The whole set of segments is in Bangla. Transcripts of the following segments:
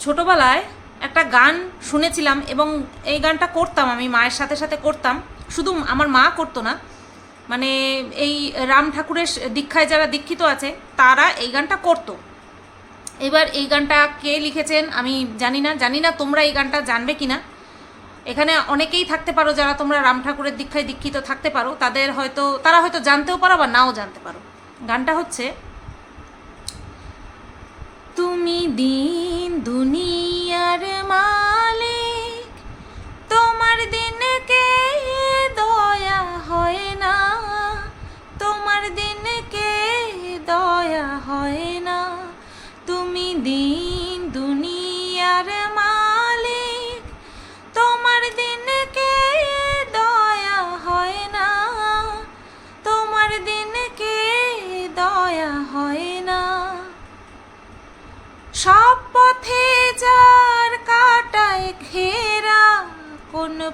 ছোটোবেলায় একটা গান শুনেছিলাম এবং এই গানটা করতাম আমি, মায়ের সাথে সাথে করতাম। শুধু আমার মা করতো না। মানে এই রাম ঠাকুরের দীক্ষায় যারা দীক্ষিত আছে, তারা এই গানটা করতো। এবার এই গানটা কে লিখেছেন আমি জানি না। জানি না তোমরা এই গানটা জানবে কি না এখানে অনেকেই থাকতে পারো যারা তোমরা রাম ঠাকুরের দীক্ষায় দীক্ষিত থাকতে পারো। তাদের হয়তো, তারা হয়তো জানতেও পারো বা নাও জানতে পারো। গানটা হচ্ছে, তুমি দিন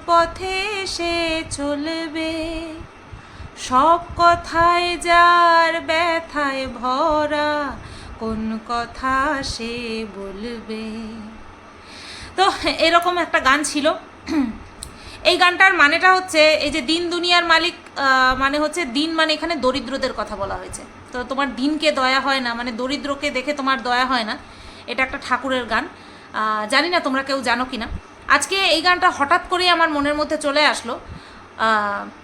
পথে সে চলবে? সব কথায় যার ব্যথায় ভরা, কোন কথা সে বলবে? তো এরকম একটা গান ছিল। এই গানটার মানেটা হচ্ছে এই যে দিন দুনিয়ার মালিক মানে হচ্ছে দিন মানে এখানে দরিদ্রদের কথা বলা হয়েছে। তো তোমার দিনকে দয়া হয় না মানে দরিদ্রকে দেখে তোমার দয়া হয় না। এটা একটা ঠাকুরের গান। জানি না তোমরা কেউ জানো কি না আজকে এই গানটা হঠাৎ করেই আমার মনের মধ্যে চলে আসলো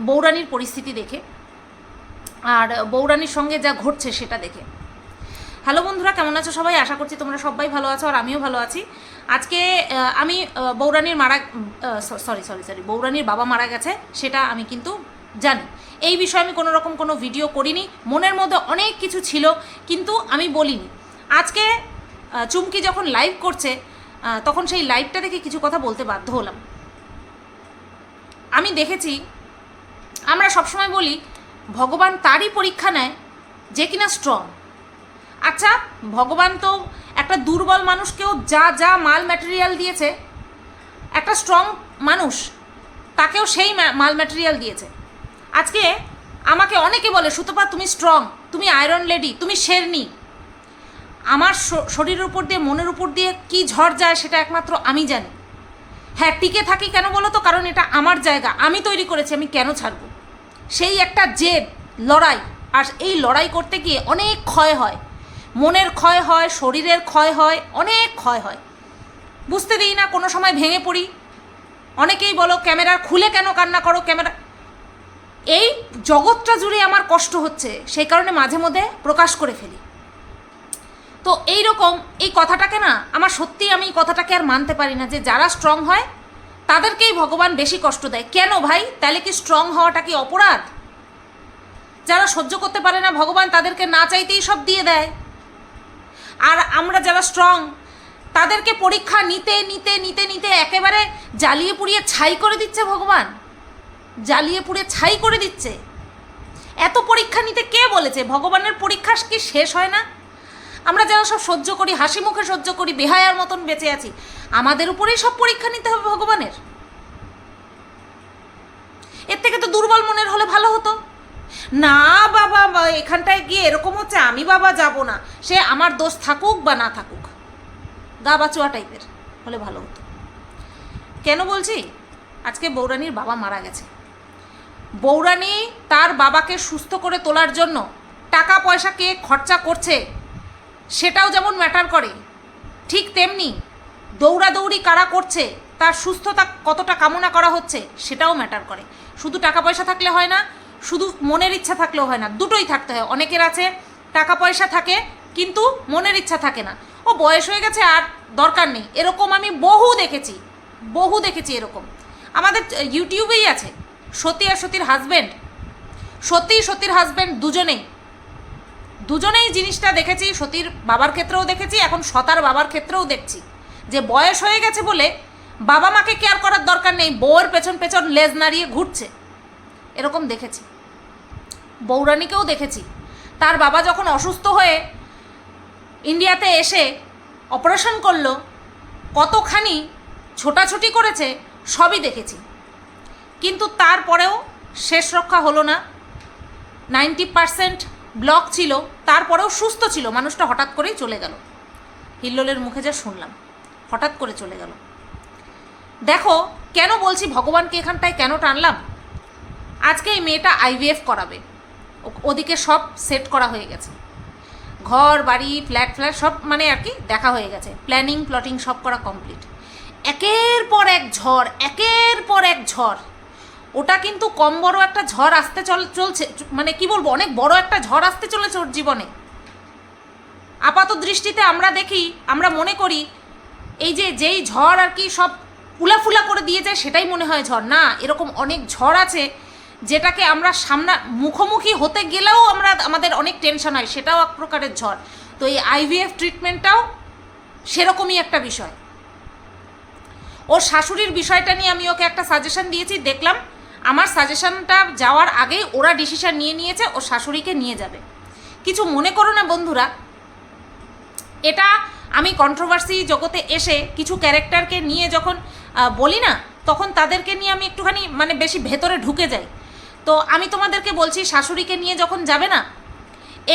বৌরানির পরিস্থিতি দেখে আর বৌরানির সঙ্গে যা ঘটছে সেটা দেখে। হ্যালো বন্ধুরা, কেমন আছো সবাই? আশা করছি তোমরা সবাই ভালো আছো আর আমিও ভালো আছি। আজকে আমি বৌরানির মারা সরি সরি সরি বৌরানির বাবা মারা গেছে সেটা আমি কিন্তু জানি। এই বিষয়ে আমি কোনো রকম কোনো ভিডিও করিনি, মনের মধ্যে অনেক কিছু ছিল, কিন্তু আমি বলিনি। আজকে চুমকি যখন লাইভ করছে তখন সেই লাইভটা দেখে কিছু কথা বলতে বাধ্য হলাম। আমি দেখেছি, আমরা সবসময় বলি, ভগবান তারই পরীক্ষা নেয় যে কিনা স্ট্রং আচ্ছা ভগবান তো একটা দুর্বল মানুষকেও যা যা মাল ম্যাটেরিয়াল দিয়েছে, একটা স্ট্রং মানুষ, তাকেও সেই মাল ম্যাটেরিয়াল দিয়েছে। আজকে আমাকে অনেকে বলে, সুতপা তুমি স্ট্রং তুমি আয়রন লেডি তুমি শেরনি। আমার শরীরের উপর দিয়ে, মনের উপর দিয়ে কি ঝড় যায় সেটা একমাত্র আমি জানি। হ্যাঁ টিকে থাকি কেন বলো তো? কারণ এটা আমার জায়গা। আমি তৈরি করেছি, আমি কেন ছাড়বো? সেই একটা জেদ, লড়াই। আর এই লড়াই করতে গিয়ে অনেক ক্ষয় হয়। মনের ক্ষয় হয়, শরীরের ক্ষয় হয়, অনেক ক্ষয় হয়। বুঝতে দিই না, কোনো সময় ভেঙে পড়ি। অনেকেই বলো, ক্যামেরা খুলে কেন কান্না করো? ক্যামেরা এই জগৎটা জুড়ে আমার কষ্ট হচ্ছে। সেই কারণে মাঝে মধ্যে প্রকাশ করে ফেলি। তো এই রকম এই কথাটাকে না, আমার সত্যি আমি এই কথাটাকে আর মানতে পারি না যে যারা স্ট্রং হয়, তাদেরকেই ভগবান বেশি কষ্ট দেয়। কেন ভাই? তাহলে কি স্ট্রং হওয়াটা কি অপরাধ? যারা সহ্য করতে পারে না ভগবান, তাদেরকে না চাইতেই সব দিয়ে দেয়। আর আমরা যারা স্ট্রং তাদেরকে পরীক্ষা নিতে নিতে নিতে নিতে একেবারে জ্বালিয়ে পুড়িয়ে ছাই করে দিচ্ছে ভগবান। জ্বালিয়ে পুড়িয়ে ছাই করে দিচ্ছে। এত পরীক্ষা নিতে কে বলেছে? ভগবানের পরীক্ষা কি শেষ হয় না? আমরা যারা সব সহ্য করি, হাসি মুখে সহ্য করি, বেহায়ার মতন বেঁচে আছি। আমাদের উপরেই সব পরীক্ষা নিতে হবে ভগবানের। এর থেকে তো দুর্বল মনের হলে ভালো হতো। না বাবা এখানটায় গিয়ে এরকম হচ্ছে, আমি বাবা যাব না। সে আমার দোষ থাকুক বা না থাকুক, গা বাচুয়া টাইপের হলে ভালো হতো। কেন বলছি? আজকে বৌরানির বাবা মারা গেছে। বৌরানি তার বাবাকে সুস্থ করে তোলার জন্য টাকা পয়সা কে খরচা করছে সেটাও যেমন ম্যাটার করে, ঠিক তেমনি দৌড়াদৌড়ি কারা করছে, তার সুস্থতা কতটা কামনা করা হচ্ছে, সেটাও ম্যাটার করে। শুধু টাকা পয়সা থাকলে হয় না, শুধু মনের ইচ্ছা থাকলেও হয় না, দুটোই থাকতে হয়। অনেকের আছে, টাকা পয়সা থাকে, কিন্তু মনের ইচ্ছা থাকে না। ও বয়স হয়ে গেছে আর দরকার নেই। এরকম আমি বহু দেখেছি বহু দেখেছি এরকম। আমাদের ইউটিউবেই আছে, সতী আর সতীর হাজব্যান্ড সতী, সতীর হাজব্যান্ড দুজনেই দুজনেই জিনিসটা দেখেছি, সতীর বাবার ক্ষেত্রেও দেখেছি, এখন সতার বাবার ক্ষেত্রেও দেখছি। যে বয়স হয়ে গেছে বলে বাবা মাকে কেয়ার করার দরকার নেই, বউয়ের পেছন পেছন লেজ নাড়িয়ে ঘুরছে। এরকম দেখেছি। বৌরানীকেও দেখেছি। তার বাবা যখন অসুস্থ হয়ে ইন্ডিয়াতে এসে অপারেশন করল, কতখানি ছোটাছুটি করেছে সবই দেখেছি। কিন্তু তারপরেও শেষ রক্ষা হলো না। নাইনটি পারসেন্ট ব্লক ছিল, তারপরেও সুস্থ ছিল, মানুষটা হঠাৎ করেই চলে গেল। হিল্লোলের মুখে যা শুনলাম, হঠাৎ করে চলে গেল। দেখো, কেন বলছি ভগবানকে এখানটায় কেন টানলাম? আজকে এই মেয়েটা আইভিএফ করাবে। ওদিকে সব সেট করা হয়ে গেছে। ঘর, বাড়ি, ফ্ল্যাট ফ্ল্যাট সব মানে আর কি দেখা হয়ে গেছে। প্ল্যানিং, প্লটিং সব করা কমপ্লিট। একের পর এক ঝড়, একের পর এক ঝড়। ওটা কিন্তু কম বড় একটা ঝড় আসতে চল চলছে। মানে কি বলব, অনেক বড় একটা ঝড় আসতে চলেছে ওর জীবনে। আপাত দৃষ্টিতে আমরা দেখি, আমরা মনে করি, এই যে যেই ঝড় আর কি সব ফুলাফুলা করে দিয়ে যায়, সেটাই মনে হয় ঝড়। না, এরকম অনেক ঝড় আছে যেটাকে আমরা সামনা মুখোমুখি হতে গেলেও আমরা আমাদের অনেক টেনশন হয়, সেটাও এক প্রকারের ঝড়। তো এই আইভিএফ ট্রিটমেন্টটাও সেরকমই একটা বিষয়। ওর শাশুড়ির বিষয়টা নিয়ে আমি ওকে একটা সাজেশন দিয়েছি, দেখলাম আমার সাজেশনটা যাওয়ার আগেই ওরা ডিসিশন নিয়ে নিয়েছে, ও শাশুড়িকে নিয়ে যাবে। কিছু মনে করো না বন্ধুরা, এটা আমি কন্ট্রোভার্সি জগতে এসে কিছু ক্যারেক্টারকে নিয়ে যখন বলি না, তখন তাদেরকে নিয়ে আমি একটুখানি মানে বেশি ভেতরে ঢুকে যাই। তো আমি তোমাদেরকে বলছি, শাশুড়িকে নিয়ে যখন যাবে না,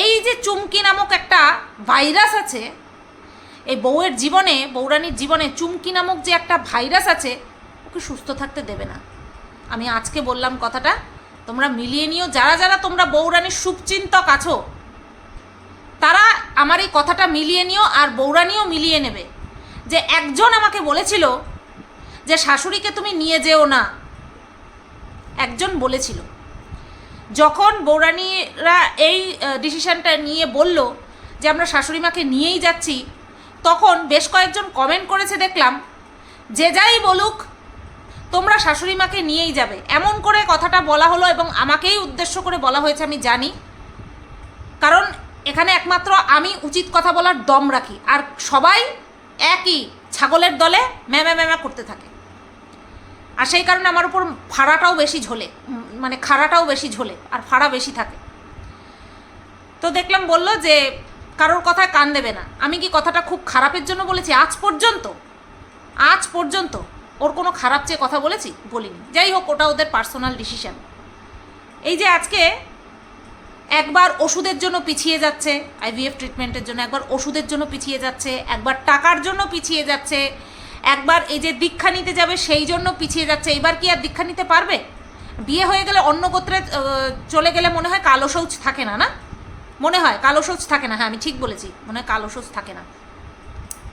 এই যে চুমকি নামক একটা ভাইরাস আছে, এই বউয়ের জীবনে বৌরানির জীবনে চুমকি নামক যে একটা ভাইরাস আছে, ওকে সুস্থ থাকতে দেবে না। আমি আজকে বললাম কথাটা, তোমরা মিলিয়ে নিও। যারা যারা তোমরা বৌরানির শুভচিন্তক আছো, তারা আমার এই কথাটা মিলিয়ে নিও আর বৌরানিও মিলিয়ে নেবে। যে একজন আমাকে বলেছিল যে, শাশুড়িকে তুমি নিয়ে যেও না। একজন বলেছিল। যখন বৌরানীরা এই ডিসিশনটা নিয়ে বলল যে, আমরা শাশুড়ি মাকে নিয়েই যাচ্ছি, তখন বেশ কয়েকজন কমেন্ট করেছে দেখলাম, যে যাই বলুক তোমরা শাশুড়ি মাকে নিয়েই যাবে। এমন করে কথাটা বলা হলো এবং আমাকেই উদ্দেশ্য করে বলা হয়েছে, আমি জানি। কারণ এখানে একমাত্র আমি উচিত কথা বলার দম রাখি। আর সবাই একই ছাগলের দলে ম্যামা ম্যামা করতে থাকে। আর সেই কারণে আমার উপর ফাড়াটাও বেশি ঝোলে মানে খাড়াটাও বেশি ঝোলে, আর ফাড়া বেশি থাকে। তো দেখলাম বলল যে, কারোর কথায় কান দেবে না। আমি কি কথাটা খুব খারাপের জন্য বলেছি? আজ পর্যন্ত? আজ পর্যন্ত? ওর কোনো খারাপ চেয়ে কথা বলেছি? বলিনি। যাই হোক, ওটা ওদের পার্সোনাল ডিসিশন এই যে আজকে একবার ওষুধের জন্য পিছিয়ে যাচ্ছে আইভিএফ ট্রিটমেন্টের জন্য একবার ওষুধের জন্য পিছিয়ে যাচ্ছে, একবার টাকার জন্য পিছিয়ে যাচ্ছে, একবার এই যে দীক্ষা নিতে যাবে সেই জন্য পিছিয়ে যাচ্ছে, এবার কি আর দীক্ষা নিতে পারবে? বিয়ে হয়ে গেলে অন্য গোত্রে চলে গেলে মনে হয় কালো শৌচ থাকে না না? মনে হয় কালো শৌচ থাকে না। হ্যাঁ আমি ঠিক বলেছি, মনে হয় কালো শৌচ থাকে না।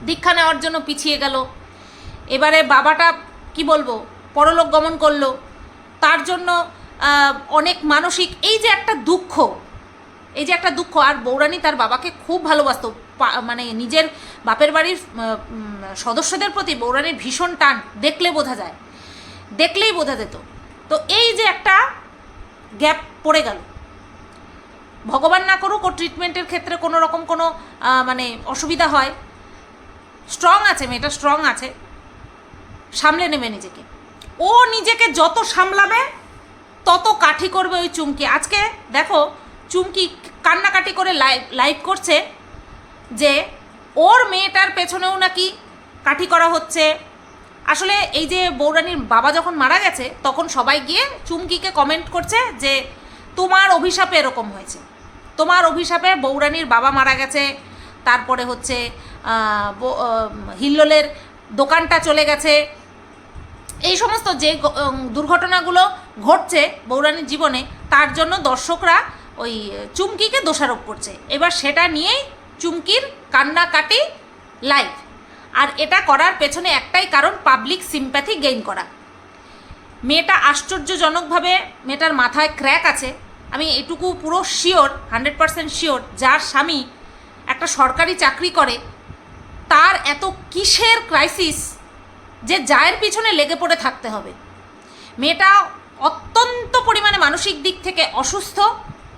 দীক্ষা নেওয়ার জন্য পিছিয়ে গেল এবারে বাবাটা কি বলব, পরলোক গমন করল। তার জন্য অনেক মানসিক, এই যে একটা দুঃখ, এই যে একটা দুঃখ, আর বৌরানী তার বাবাকে খুব ভালোবাসতো। মানে নিজের বাপের বাড়ির সদস্যদের প্রতি বৌরানীর ভীষণ টান দেখলে বোঝা যায়। দেখলেই বোঝা যেত। তো এই যে একটা গ্যাপ পড়ে গেল। ভগবান না করুক ও ট্রিটমেন্টের ক্ষেত্রে কোনো রকম কোনো মানে অসুবিধা হয়। স্ট্রং আছে, মেয়েটা স্ট্রং আছে। সামলে নেবে নিজেকে। ও নিজেকে যত সামলাবে, তত কাঠি করবে ওই চুমকি। আজকে দেখো, চুমকি কান্নাকাটি করে লাইভ লাইভ করছে যে, ওর মেয়েটার পেছনেও নাকি কাঠি করা হচ্ছে। আসলে এই যে বৌরানীর বাবা যখন মারা গেছে, তখন সবাই গিয়ে চুমকিকে কমেন্ট করছে যে, তোমার অভিশাপে এরকম হয়েছে। তোমার অভিশাপে বৌরানীর বাবা মারা গেছে। তারপরে হচ্ছে হিল্লোলের দোকানটা চলে গেছে। এই সমস্ত যে দুর্ঘটনাগুলো ঘটছে বৌরানীর জীবনে, তার জন্য দর্শকরা ওই চুমকিকে দোষারোপ করছে। এবার সেটা নিয়েই চুমকির কান্নাকাটি লাইভ আর এটা করার পেছনে একটাই কারণ পাবলিক সিম্প্যাথি গেইন করা। মেয়েটা আশ্চর্যজনকভাবে, মেয়েটার মাথায় ক্র্যাক আছে। আমি এটুকু পুরো শিওর হান্ড্রেড পারসেন্ট শিওর যার স্বামী একটা সরকারি চাকরি করে, তার এত কিসের ক্রাইসিস যে জায়ের পিছনে লেগে পড়ে থাকতে হবে। মেয়েটা অত্যন্ত পরিমাণে মানসিক দিক থেকে অসুস্থ,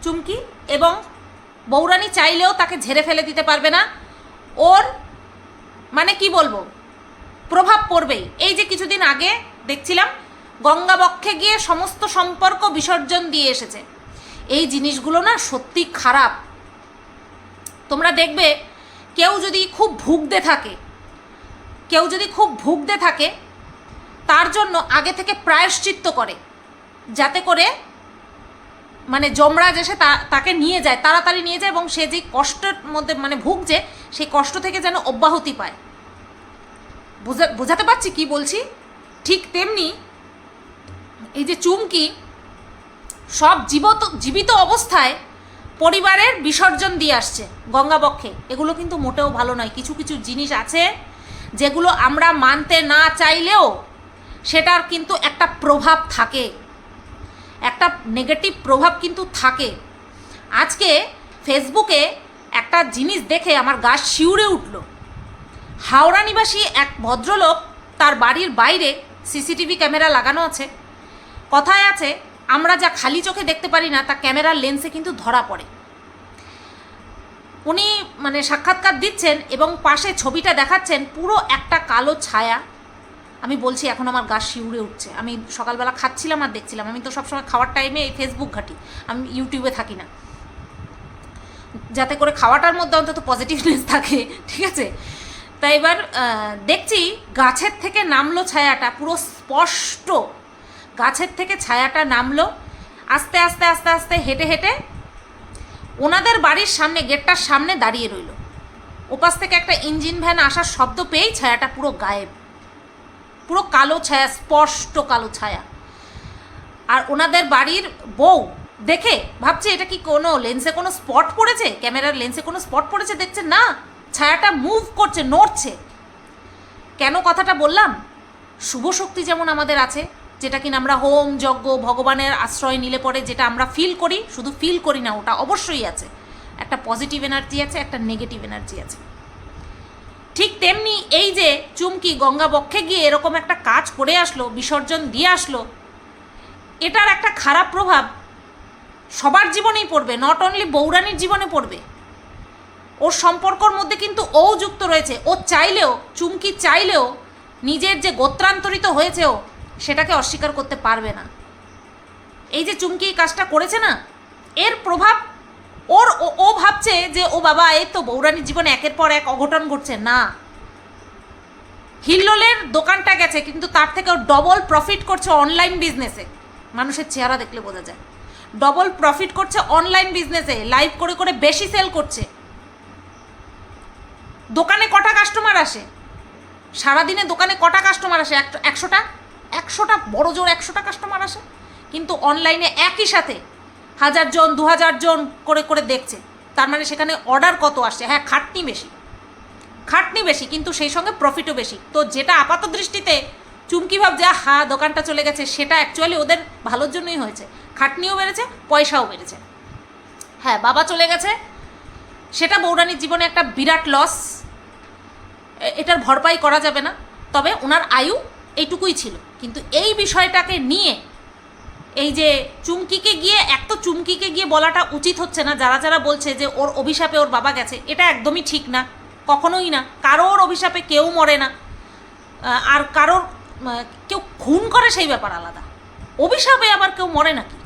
চুমকি, এবং বৌরানী চাইলেও তাকে ঝেড়ে ফেলে দিতে পারবে না। ওর মানে কি বলব? প্রভাব পড়বেই। এই যে কিছুদিন আগে দেখছিলাম, গঙ্গাবক্ষে গিয়ে সমস্ত সম্পর্ক বিসর্জন দিয়ে এসেছে। এই জিনিসগুলো না সত্যি খারাপ। তোমরা দেখবে, কেউ যদি খুব ভুগতে থাকে কেউ যদি খুব ভুগতে থাকে, তার জন্য আগে থেকে প্রায়শ্চিত্ত করে, যাতে করে মানে যমরাজ এসে তাকে নিয়ে যায়, তাড়াতাড়ি নিয়ে যায় এবং সে যে কষ্টের মধ্যে মানে ভুগছে, সেই কষ্ট থেকে যেন অব্যাহতি পায়। বোঝা বোঝাতে পারছি কি বলছি? ঠিক তেমনি এই যে চুমকি সব জীবত জীবিত অবস্থায় পরিবারের বিসর্জন দিয়ে আসছে গঙ্গাবক্ষে। এগুলো কিন্তু মোটেও ভালো নয়। কিছু কিছু জিনিস আছে যেগুলো আমরা মানতে না চাইলেও সেটার কিন্তু একটা প্রভাব থাকে। একটা নেগেটিভ প্রভাব কিন্তু থাকে। আজকে ফেসবুকে একটা জিনিস দেখে আমার গা শিউরে উঠল। হাওড়া নিবাসী এক ভদ্রলোক তার বাড়ির বাইরে সিসিটিভি ক্যামেরা লাগানো আছে। কথায় আছে, আমরা যা খালি চোখে দেখতে পারি না, তা ক্যামেরার লেন্সে কিন্তু ধরা পড়ে। উনি মানে সাক্ষাৎকার দিচ্ছেন এবং পাশে ছবিটা দেখাচ্ছেন পুরো একটা কালো ছায়া। আমি বলছি, এখন আমার গা শিউরে উঠছে। আমি সকালবেলা খাচ্ছিলাম আর দেখছিলাম। আমি তো সবসময় খাওয়ার টাইমে এই ফেসবুক ঘাটি। আমি ইউটিউবে থাকি না। যাতে করে খাওয়াটার মধ্যে অন্তত পজিটিভনেস থাকে, ঠিক আছে? তাই এবার দেখছি গাছের থেকে নামলো ছায়াটা, পুরো স্পষ্ট। গাছের থেকে ছায়াটা নামলো। আস্তে আস্তে আস্তে আস্তে, হেঁটে হেঁটে ওনাদের বাড়ির সামনে, গেটটার সামনে দাঁড়িয়ে রইল। ওপাশ থেকে একটা ইঞ্জিন ভ্যান আসার শব্দ পেয়েই ছায়াটা পুরো গায়েব। পুরো কালো ছায়া, স্পষ্ট কালো ছায়া। আর ওনাদের বাড়ির বউ দেখে ভাবছে, এটা কি কোনো লেন্সে কোনো স্পট পড়েছে? ক্যামেরার লেন্সে কোনো স্পট পড়েছে? দেখছে, না, ছায়াটা মুভ করছে, নড়ছে। কেন কথাটা বললাম? শুভ শক্তি যেমন আমাদের আছে যেটা কিনা আমরা হোম, যজ্ঞ, ভগবানের আশ্রয় নিলে পরে যেটা আমরা ফিল করি, শুধু ফিল করি না, ওটা অবশ্যই আছে। একটা পজিটিভ এনার্জি আছে, একটা নেগেটিভ এনার্জি আছে। ঠিক তেমনি এই যে চুমকি গঙ্গা বক্ষে গিয়ে এরকম একটা কাজ করে আসলো, বিসর্জন দিয়ে আসলো, এটার একটা খারাপ প্রভাব সবার জীবনেই পড়বে নট অনলি বৌরানির জীবনে পড়বে। ওর সম্পর্কর মধ্যে কিন্তু ও যুক্ত রয়েছে, ও চাইলেও, চুমকি চাইলেও, নিজের যে গোত্রান্তরিত হয়েছে ও সেটাকে অস্বীকার করতে পারবে না। এই যে চুমকি এই কাজটা করেছে না, এর প্রভাব ওর ও- ভাবছে যে, ও বাবা, এই তো বৌরানির জীবনে একের পর এক অঘটন ঘটছে। না। হিল্লোলের দোকানটা গেছে, কিন্তু তার থেকে ও ডবল প্রফিট করছে অনলাইন বিজনেসে মানুষের চেহারা দেখলে বোঝা যায়। ডবল প্রফিট করছে অনলাইন বিজনেসে লাইভ করে করে বেশি সেল করছে। দোকানে কটা কাস্টমার আসে? সারাদিনে দোকানে কটা কাস্টমার আসে? এক- একশোটা? একশোটা, বড় জোর একশোটা কাস্টমার আসে। কিন্তু অনলাইনে একই সাথে হাজার জন, দু হাজার জন করে করে দেখছে। তার মানে সেখানে অর্ডার কত আসছে? হ্যাঁ খাটনি বেশি। খাটনি বেশি, কিন্তু সেই সঙ্গে প্রফিটও বেশি। তো যেটা আপাত দৃষ্টিতে চুমকি ভাব যে হা দোকানটা চলে গেছে, সেটা অ্যাকচুয়ালি ওদের ভালোর জন্যই হয়েছে। খাটনিও বেড়েছে, পয়সাও বেড়েছে। হ্যাঁ বাবা চলে গেছে। সেটা বৌরানির জীবনে একটা বিরাট লস এটার ভরপাই করা যাবে না। তবে ওনার আয়ু এইটুকুই ছিল। কিন্তু এই বিষয়টাকে নিয়ে, এই যে চুমকিকে গিয়ে, এক তো চুমকিকে গিয়ে বলাটা উচিত হচ্ছে না। যারা যারা বলছে যে ওর অভিশাপে ওর বাবা গেছে, এটা একদমই ঠিক না। কখনোই না। কারোর অভিশাপে কেউ মরে না। আর কারোর কেউ খুন করে সেই ব্যাপার আলাদা। অভিশাপে আবার কেউ মরে নাকি?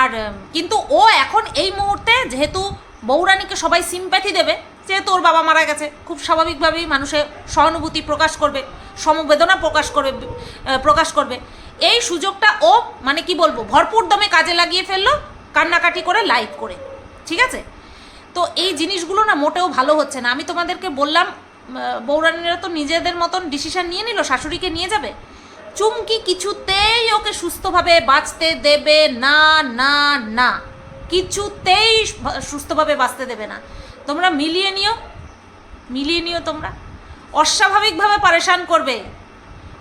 আর কিন্তু ও এখন এই মুহূর্তে যেহেতু বৌরানীকে সবাই সিম্প্যাথি দেবে, যেহেতু ওর বাবা মারা গেছে, খুব স্বাভাবিকভাবেই মানুষের সহানুভূতি প্রকাশ করবে। সমবেদনা প্রকাশ করবে প্রকাশ করবে। এই সুযোগটা ও মানে কি বলব, ভরপুর দমে কাজে লাগিয়ে ফেলল, কান্নাকাটি করে লাইভ করে। ঠিক আছে? তো এই জিনিসগুলো না মোটেও ভালো হচ্ছে না। আমি তোমাদেরকে বললাম বৌরানীরা তো নিজেদের মতন ডিসিশন নিয়ে নিল, শাশুড়িকে নিয়ে যাবে। চুমকি কিছুতেই ওকে সুস্থভাবে বাঁচতে দেবে না না না। কিছুতেই সুস্থভাবে বাঁচতে দেবে না। তোমরা মিলিয়ে নিও। মিলিয়ে নিও তোমরা। অস্বাভাবিকভাবে পারেশান করবে।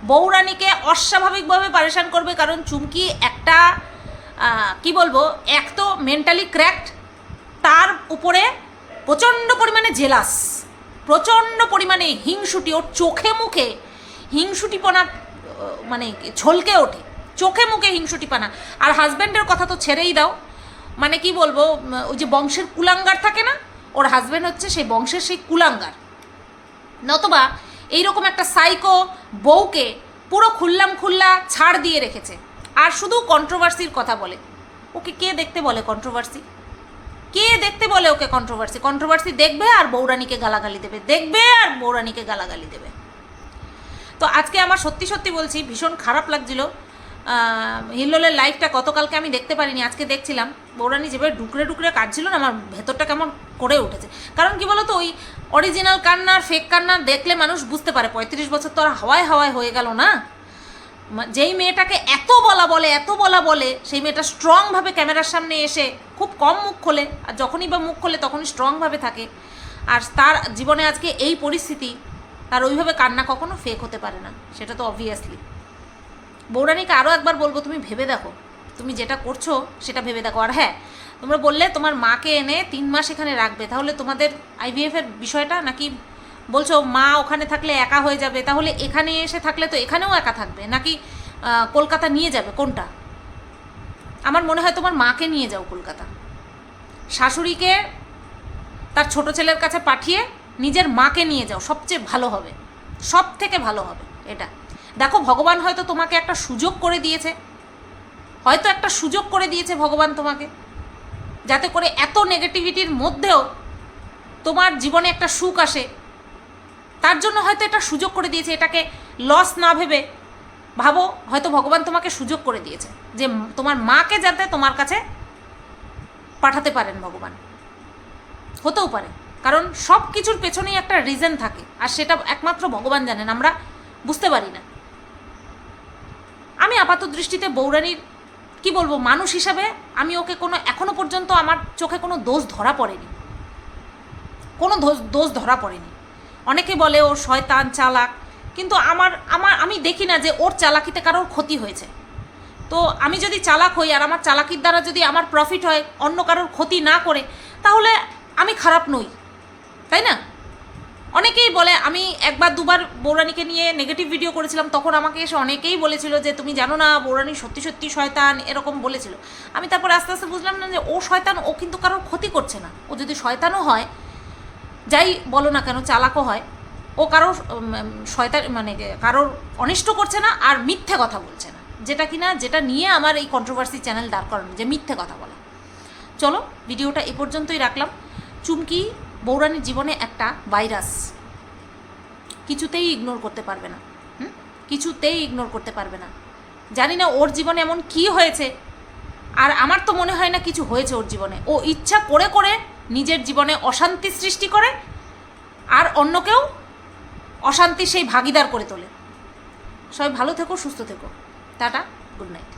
বৌরানীকে অস্বাভাবিকভাবে পারেশান করবে কারণ চুমকি একটা কি বলব, এক তো মেন্টালি ক্র্যাকড তার উপরে প্রচণ্ড পরিমাণে জেলাস, প্রচণ্ড পরিমাণে হিংসুটি, ওর চোখে মুখে হিংসুটিপনা মানে ঝলকে ওঠে। চোখে মুখে হিংসুটিপনা। আর হাজব্যান্ডের কথা তো ছেড়েই দাও। মানে কি বলব ওই যে বংশের কুলাঙ্গার থাকে না, ওর হাজব্যান্ড হচ্ছে সেই বংশের সেই কুলাঙ্গার। নতবা এইরকম একটা সাইকো বউকে পুরো খুললাম খুল্লা ছাড় দিয়ে রেখেছে। আর শুধু কন্ট্রোভার্সির কথা বলে। ওকে কে দেখতে বলে কন্ট্রোভার্সি কে দেখতে বলে ওকে কন্ট্রোভার্সি কন্ট্রোভার্সি দেখবে আর বৌরানীকে গালাগালি দেবে। দেখবে আর বৌরানীকে গালাগালি দেবে। তো আজকে আমার সত্যি সত্যি বলছি, ভীষণ খারাপ লাগছিল। হিল্লোলের লাইফটা গতকালকে আমি দেখতে পারিনি, আজকে দেখছিলাম। বৌরানি যেভাবে ডুকরে ডুকরে কাটছিল না, আমার ভেতরটা কেমন করে উঠেছে। কারণ কি বলতো, ওই অরিজিনাল কান্নার ফেক কান্নার দেখলে মানুষ বুঝতে পারে, পঁয়ত্রিশ বছর তো আর হাওয়ায় হাওয়ায় হয়ে গেল না। যেই মেয়েটাকে এত বলা বলে, এত বলা বলে, সেই মেয়েটা স্ট্রংভাবে ক্যামেরার সামনে এসে খুব কম মুখ খোলে, আর যখনই বা মুখ খোলে তখনই স্ট্রংভাবে থাকে। আর তার জীবনে আজকে এই পরিস্থিতি, তার ওইভাবে কান্না কখনো ফেক হতে পারে না, সেটা তো অবভিয়াসলি বৌরানীকে আরও একবার বলব, তুমি ভেবে দেখো। তুমি যেটা করছ, সেটা ভেবে দেখো। আর হ্যাঁ তোমরা বললে তোমার মাকে এনে তিন মাস এখানে রাখবে। তাহলে তোমাদের আইভিএফের বিষয়টা নাকি বলছো, মা ওখানে থাকলে একা হয়ে যাবে। তাহলে এখানে এসে থাকলে তো এখানেও একা থাকবে। নাকি কলকাতা নিয়ে যাবে? কোনটা? আমার মনে হয় তোমার মাকে নিয়ে যাও কলকাতা। শাশুড়িকে তার ছোট ছেলের কাছে পাঠিয়ে নিজের মাকে নিয়ে যাও। সবচেয়ে ভালো হবে। সব থেকে ভালো হবে এটা। দেখো, ভগবান হয়তো তোমাকে একটা সুযোগ করে দিয়েছে। হয়তো একটা সুযোগ করে দিয়েছে ভগবান তোমাকে, যাতে করে এত নেগেটিভিটির মধ্যেও তোমার জীবনে একটা সুখ আসে। তার জন্য হয়তো এটা সুযোগ করে দিয়েছে, এটাকে লস না ভেবে। ভাবো, হয়তো ভগবান তোমাকে সুযোগ করে দিয়েছে যে তোমার মাকে যাতে তোমার কাছে পাঠাতে পারেন ভগবান। হতেও পারে, কারণ সব কিছুর পেছনেই একটা রিজন থাকে, আর সেটা একমাত্র ভগবান জানেন, আমরা বুঝতে পারি না। আমি আপাত দৃষ্টিতে বৌরানীর কি বলব, মানুষ হিসাবে আমি ওকে কোনো, এখনও পর্যন্ত আমার চোখে কোনো দোষ ধরা পড়েনি। কোনো দোষ- দোষ ধরা পড়েনি। অনেকে বলে ও শয়তান, চালাক, কিন্তু আমার আমার, আমি দেখি না যে ওর চালাকিতে কারোর ক্ষতি হয়েছে। তো আমি যদি চালাক হই আর আমার চালাকির দ্বারা যদি আমার প্রফিট হয়, অন্য কারোর ক্ষতি না করে, তাহলে আমি খারাপ নই। তাই না? অনেকেই বলে, আমি একবার দুবার বৌরানীকে নিয়ে নেগেটিভ ভিডিও করেছিলাম, তখন আমাকে এসে অনেকেই বলেছিল যে, তুমি জানো না, বৌরানী সত্যি সত্যি শয়তান, এরকম বলেছিল। আমি তারপর আস্তে আস্তে বুঝলাম না যে, ও শয়তান, ও কিন্তু কারোর ক্ষতি করছে না। ও যদি শয়তানও হয়, যাই বলো না কেন, চালাকও হয়, ও কারোর শয়তান মানে কারোর অনিষ্ট করছে না আর মিথ্যে কথা বলছে না। যেটা কিনা, যেটা নিয়ে আমার এই কন্ট্রোভার্সি চ্যানেল দাঁড় করানো, যে মিথ্যে কথা বলা। চলো ভিডিওটা এ পর্যন্তই রাখলাম। চুমকি বৌরানীর জীবনে একটা ভাইরাস। কিছুতেই ইগনোর করতে পারবে না? কিছুতেই ইগনোর করতে পারবে না। জানি না ওর জীবনে এমন কি হয়েছে। আর আমার তো মনে হয় না কিছু হয়েছে ওর জীবনে। ও ইচ্ছা করে করে নিজের জীবনে অশান্তি সৃষ্টি করে আর অন্যকেও অশান্তি সেই ভাগিদার করে তোলে। সবাই ভালো থেকো, সুস্থ থেকো। Tata, good night.